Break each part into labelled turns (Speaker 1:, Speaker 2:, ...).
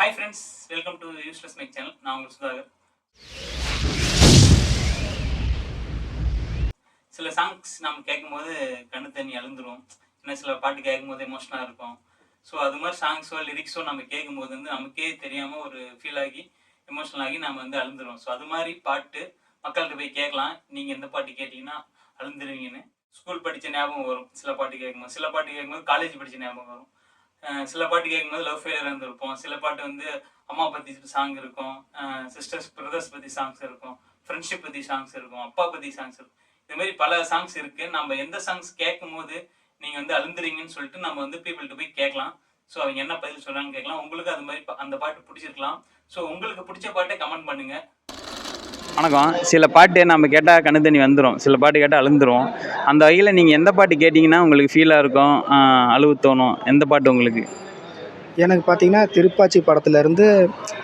Speaker 1: Hi friends welcome to useless mic channel நான் உங்களுக்கு சுதாகர். சில சாங்ஸ் நம்ம கேட்கும்போது கண்ணு தண்ணி அழுந்துரும். ஏன்னா சில பாட்டு கேட்கும்போது எமோஷனாக இருக்கும். ஸோ அது மாதிரி சாங்ஸோ லிரிக்ஸோ நம்ம கேட்கும்போது வந்து நமக்கே தெரியாமல் ஒரு ஃபீல் ஆகி எமோஷனல் ஆகி நம்ம வந்து அழுந்துரும். ஸோ அது மாதிரி பாட்டு மக்கள்கிட்ட போய் கேட்கலாம். நீங்கள் எந்த பாட்டு கேட்டிங்கன்னா அழுந்துருவீங்கன்னு. ஸ்கூல் படித்த ஞாபகம் வரும். சில பாட்டு கேட்கும்போது. சில பாட்டு கேட்கும்போது காலேஜ் படித்த ஞாபகம் வரும். சில பாட்டு கேட்கும்போது லவ் ஃபெயிலியர் இருந்திருப்போம் சில பாட்டு வந்து அம்மா பற்றி சாங் இருக்கும். சிஸ்டர்ஸ் பிரதர்ஸ் பற்றி சாங்ஸ் இருக்கும். ஃப்ரெண்ட்ஷிப் பற்றி சாங்ஸ் இருக்கும். அப்பா பற்றி சாங்ஸ் இருக்கும். இது மாதிரி பல சாங்ஸ் இருக்கு. நம்ம எந்த சாங்ஸ் கேட்கும் போது நீங்க வந்து அழுந்துறீங்கன்னு சொல்லிட்டு நம்ம வந்து பீப்புள்கிட்ட போய் கேட்கலாம். ஸோ அவங்க என்ன பதில் சொல்றாங்கன்னு கேட்கலாம். உங்களுக்கு அது மாதிரி அந்த பாட்டு பிடிச்சிருக்கலாம். ஸோ உங்களுக்கு பிடிச்ச பாட்டை கமெண்ட் பண்ணுங்க.
Speaker 2: வணக்கம். சில பாட்டு நம்ம கேட்டால் கண்ணு தண்ணி வந்துடும் சில பாட்டு கேட்டால் அழுந்துரும். அந்த வகையில் நீங்கள் எந்த பாட்டு கேட்டிங்கன்னா உங்களுக்கு ஃபீலாக இருக்கும் அழுவு தோணும்? எந்த பாட்டு உங்களுக்கு?
Speaker 3: எனக்கு பார்த்தீங்கன்னா திருப்பாச்சி படத்துலேருந்து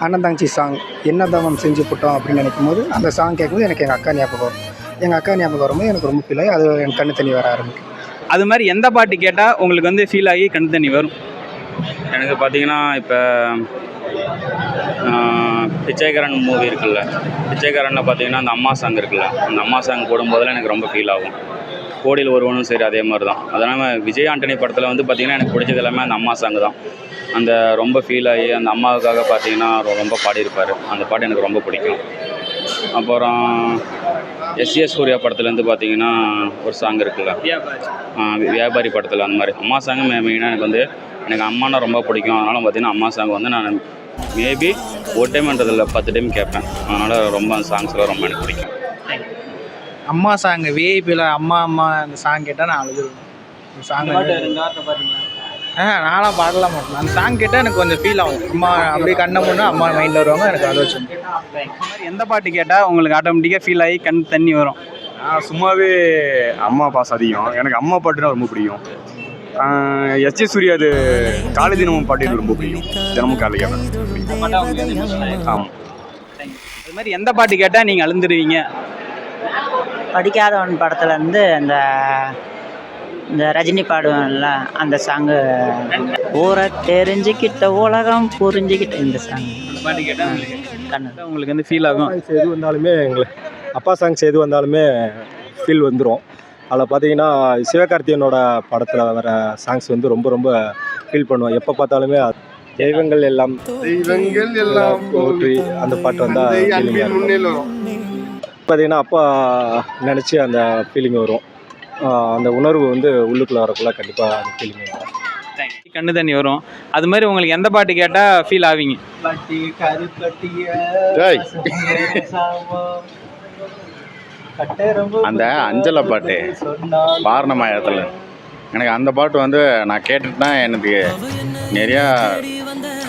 Speaker 3: அண்ணந்தாச்சி சாங் என்ன தவம் செஞ்சு போட்டோம் அப்படின்னு நினைக்கும் போது அந்த சாங் கேட்கும்போது எனக்கு எங்கள் அக்கா ஞாபகம் வரும். எங்கள் அக்கா ஞாபகம் வரும்போது எனக்கு ரொம்ப ஃபீல் ஆகி அது எனக்கு கண்ணு தண்ணி வர ஆரம்பிக்கும்.
Speaker 2: அது மாதிரி எந்த பாட்டு கேட்டால் உங்களுக்கு வந்து ஃபீல் ஆகி கண்ணு தண்ணி வரும்?
Speaker 4: எனக்கு பார்த்தீங்கன்னா இப்போ பிச்சைக்காரன் மூவி இருக்குல்ல. பிச்சைக்காரனில் பார்த்தீங்கன்னா அந்த அம்மா சாங் இருக்குல்ல. அந்த அம்மா சாங் போடும்போதெல்லாம் எனக்கு ரொம்ப ஃபீல் ஆகும். கோடியில் ஒருவனும் சரி அதே மாதிரி தான் அதனால் விஜய் ஆண்டனி படத்தில் வந்து பார்த்திங்கன்னா எனக்கு பிடிச்சது எல்லாமே அந்த அம்மா சாங் தான். அந்த ரொம்ப ஃபீல் ஆகி அந்த அம்மாவுக்காக பார்த்தீங்கன்னா ரொம்ப பாடியிருப்பார். அந்த பாட்டு எனக்கு ரொம்ப பிடிக்கும். அப்புறம் எஸ்ஏ சூர்யா படத்துலேருந்து பார்த்தீங்கன்னா ஒரு சாங் இருக்குல்ல. வியாபாரி படத்தில் அந்த மாதிரி. அம்மா சாங் மெயினாக எனக்கு வந்து எனக்கு அம்மானா ரொம்ப பிடிக்கும். அதனால் பார்த்தீங்கன்னா அம்மா சாங் வந்து நான் மேபி ஒரு டைம்ன்றதில்ல பத்து டைம் கேட்பேன். அதனால் ரொம்ப அந்த சாங்ஸ்லாம் ரொம்ப எனக்கு பிடிக்கும்.
Speaker 5: அம்மா சாங் விஐபியில் அம்மா அம்மா அந்த சாங் கேட்டால் நான் அழுதுருவேன். அந்த சாங் ஆ நான்லாம் பாடலாம் மாட்டேன். அந்த சாங் கேட்டால் எனக்கு கொஞ்சம் ஃபீல் ஆகும். அம்மா அப்படியே கண்ணை முன்னா அம்மா மைண்டில் வருவாங்க எனக்கு அழுவ வச்சு
Speaker 2: எந்த பாட்டு கேட்டால் உங்களுக்கு ஆட்டோமேட்டிக்காக ஃபீல் ஆகி கண் தண்ணி வரும்?
Speaker 6: நான் சும்மாவே அம்மா பாஸ் அதிகம். எனக்கு அம்மா பாட்டுனா ரொம்ப பிடிக்கும். எஸ் ஜே சூர்யா அது காலேஜ் தினமும் பாட்டு எனக்கு ரொம்ப பிடிக்கும். தினமும் காலை கேட்பேன். ஆமாம்
Speaker 2: அது மாதிரி எந்த பாட்டு கேட்டால் நீங்கள் அழுந்துருவீங்க?
Speaker 7: படிக்காதவன் படத்துல இருந்து அந்த இந்த ரஜினி பாடுவான்ல அந்த சாங்கு ஊரை தெரிஞ்சுக்கிட்ட உலகம் புரிஞ்சுக்கிட்ட இந்த சாங்
Speaker 2: பாட்டு கேட்டால் உங்களுக்கு
Speaker 7: கண்ணு.
Speaker 2: உங்களுக்கு வந்து ஃபீல் ஆகும்.
Speaker 8: எது வந்தாலுமே எங்களுக்கு அப்பா சாங்ஸ் எது வந்தாலுமே ஃபீல் வந்துடும் அதில் பார்த்தீங்கன்னா சிவகார்த்தியனோட படத்தில் வர சாங்ஸ் வந்து ரொம்ப ரொம்ப ஃபீல் பண்ணுவோம் எப்போ பார்த்தாலுமே தெய்வங்கள் எல்லாம்
Speaker 9: தெய்வங்கள் எல்லாம்
Speaker 8: போற்றி அந்த பாட்டு வந்தால் பார்த்தீங்கன்னா அப்பா நினச்சி அந்த ஃபீலிங் வரும். அந்த உணர்வு வந்து உள்ளுக்குள்ளே வரக்குள்ள கண்டிப்பாக அந்த ஃபீலிங்
Speaker 2: கண்ணு தண்ணி வரும். அது மாதிரி உங்களுக்கு எந்த பாட்டு கேட்டால் ஃபீல் ஆவீங்க.
Speaker 10: அந்த அஞ்சலை பாட்டு பாரணமாயத்தில் எனக்கு அந்த பாட்டு வந்து நான் கேட்டுட்டுனா எனக்கு நிறையா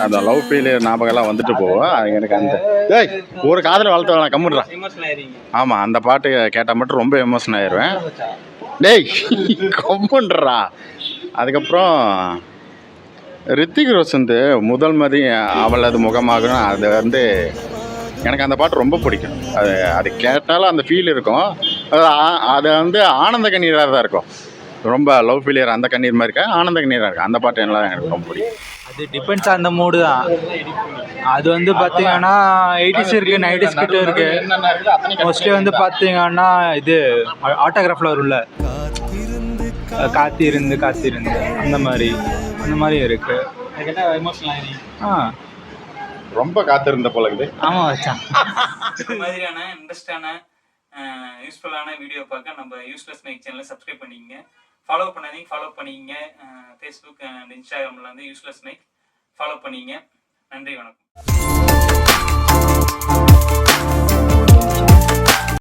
Speaker 10: அந்த லவ் ஃபீல் ஞாபகம்லாம் வந்துட்டு போகும். அது எனக்கு அந்த டேய் ஒரு காதலை வளர்த்து நான் கம்முடுறா.
Speaker 2: எமோஷனல் ஆயிருவீங்க.
Speaker 10: ஆமாம் அந்த பாட்டு கேட்டால் மட்டும் ரொம்ப எமோஷன் ஆயிடுவேன் டேய் கம்முன்றா அதுக்கப்புறம் ரித்திக் ரோஷன் முதல் மாதிரி அவளது முகமாகணும் அது வந்து எனக்கு அந்த பாட்டு ரொம்ப பிடிக்கும். அது அது கேட்டாலும் அந்த ஃபீல் இருக்கும். அது அது வந்து ஆனந்த கண்ணீராக தான் இருக்கும். ரொம்ப லவ் ஃபீலியர் அந்த கண்ணீர் மாதிரி இருக்கா ஆனந்த கண்ணீராக இருக்கும். அந்த பாட்டு எல்லாம் எனக்கு ரொம்ப பிடிக்கும்.
Speaker 5: அது டிபெண்ட்ஸ் அந்த மூடு தான். அது வந்து பார்த்தீங்கன்னா எயிட்டிஸ் இருக்கு நைன்டிஸ் கிட்ட இருக்கு. மோஸ்ட்லி வந்து பார்த்தீங்கன்னா இது ஆட்டோகிராஃபில் வரும்ல. காத்திருந்து காத்திருந்து அந்த மாதிரி. அந்த மாதிரி இருக்கு. ஆ.
Speaker 10: ரொம்ப காத்திருந்த போல இருக்குது.
Speaker 5: ஆமாம் வச்சான்
Speaker 1: இது மாதிரியான இன்ட்ரெஸ்டான யூஸ்ஃபுல்லான வீடியோ பார்க்க நம்ம யூஸ்லெஸ் மேக் சேனலை சப்ஸ்கிரைப் பண்ணிக்கங்க. ஃபாலோ பண்ணாதீங்க ஃபாலோ பண்ணிங்க. ஃபேஸ்புக் அண்ட் இன்ஸ்டாகிராமில் வந்து யூஸ்லெஸ் மைக் ஃபாலோ பண்ணிங்க. நன்றி வணக்கம்.